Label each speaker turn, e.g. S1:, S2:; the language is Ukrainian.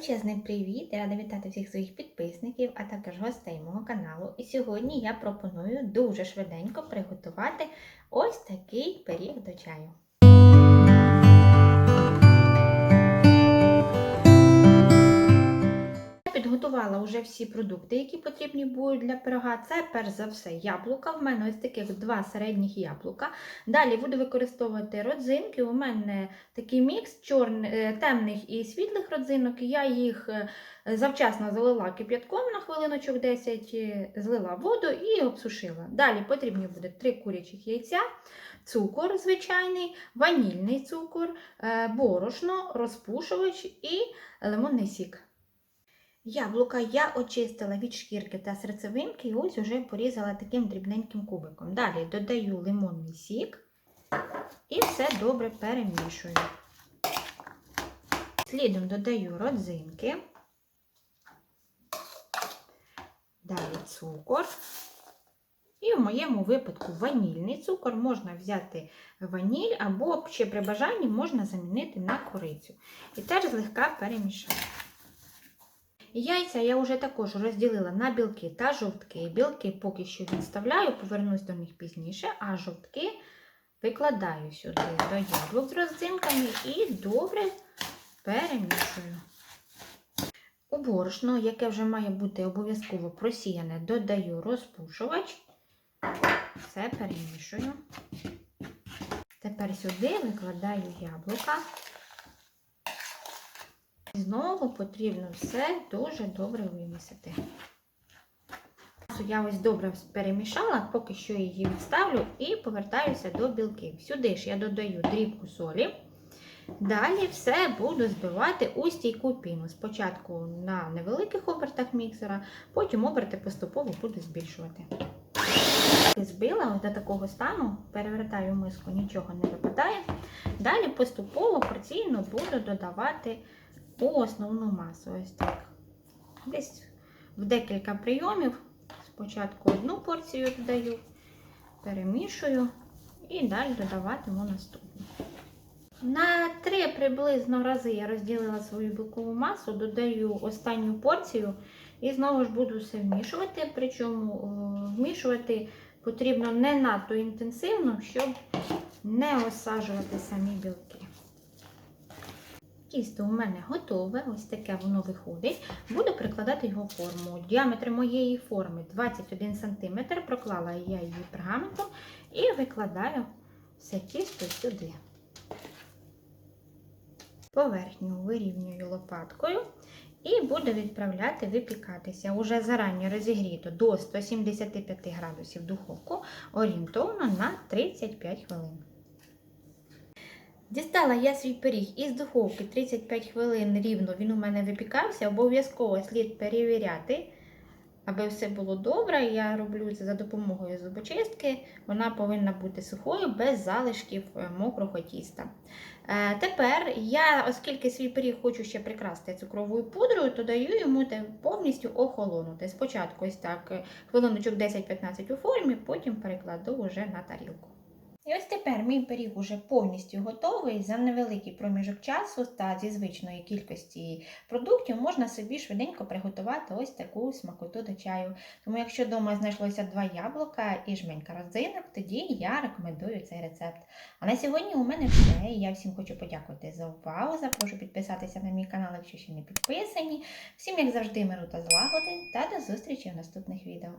S1: Величезний привіт! Рада вітати всіх своїх підписників, а також гостей мого каналу. І сьогодні я пропоную дуже швиденько приготувати ось такий пиріг до чаю. Підготувала вже всі продукти, які потрібні будуть для пирога. Це перш за все яблука. В мене ось таких два середніх яблука. Далі буду використовувати родзинки. У мене такий мікс чорн... е, темних і світлих родзинок. Я їх е, завчасно залила кип'ятком на хвилиночок 10, е, злила воду і обсушила. Далі потрібні буде 3 курячих яйця, цукор звичайний, ванільний цукор, борошно, розпушувач і лимонний сік. Яблука я очистила від шкірки та серцевинки і ось уже порізала таким дрібненьким кубиком. Далі додаю лимонний сік і все добре перемішую. Слідом додаю родзинки, далі цукор. І в моєму випадку ванільний цукор можна взяти ваніль або ще при бажанні можна замінити на корицю. І теж злегка перемішаю. Яйця я вже також розділила на білки та жовтки. Білки поки що відставляю, повернусь до них пізніше, а жовтки викладаю сюди до яблук з родзинками і добре перемішую. У борошно, яке вже має бути обов'язково просіяне, додаю розпушувач. Все перемішую. Тепер сюди викладаю яблука. Знову потрібно все дуже добре вимісити. Я ось добре перемішала, поки що її відставлю і повертаюся до білків. Сюди ж я додаю дрібку солі. Далі все буду збивати у стійку піну. Спочатку на невеликих обертах міксера, потім оберти поступово буду збільшувати. Збила до такого стану, перевертаю миску, нічого не випадає. Далі поступово порційно буду додавати у основну масу. Ось так. Десь в декілька прийомів. Спочатку одну порцію додаю, перемішую і далі додаватиму наступну. На три приблизно рази я розділила свою білкову масу, додаю останню порцію і знову ж буду все вмішувати. Причому вмішувати потрібно не надто інтенсивно, щоб не осаджувати самі білки. Тісто у мене готове, ось таке воно виходить. Буду прикладати його форму. Діаметр моєї форми 21 см. Проклала я її пергаментом і викладаю все тісто сюди. Поверхню вирівнюю лопаткою і буду відправляти випікатися. Уже зарані розігріто до 175 градусів духовку орієнтовно на 35 хвилин. Дістала я свій пиріг із духовки 35 хвилин рівно він у мене випікався. Обов'язково слід перевіряти, аби все було добре. Я роблю це за допомогою зубочистки. Вона повинна бути сухою, без залишків мокрого тіста. Е, тепер я, оскільки свій пиріг хочу ще прикрасти цукровою пудрою, то даю йому повністю охолонути. Спочатку ось так хвилиночок 10-15 у формі, потім перекладу вже на тарілку. І ось тепер мій пиріг уже повністю готовий. За невеликий проміжок часу та зі звичної кількості продуктів можна собі швиденько приготувати ось таку смакоту до чаю. Тому, якщо вдома знайшлося два яблука і жменька родзинок, тоді я рекомендую цей рецепт. А на сьогодні у мене все. Я всім хочу подякувати за увагу. Запрошу підписатися на мій канал, якщо ще не підписані. Всім, як завжди, миру та злагоди, та до зустрічі в наступних відео.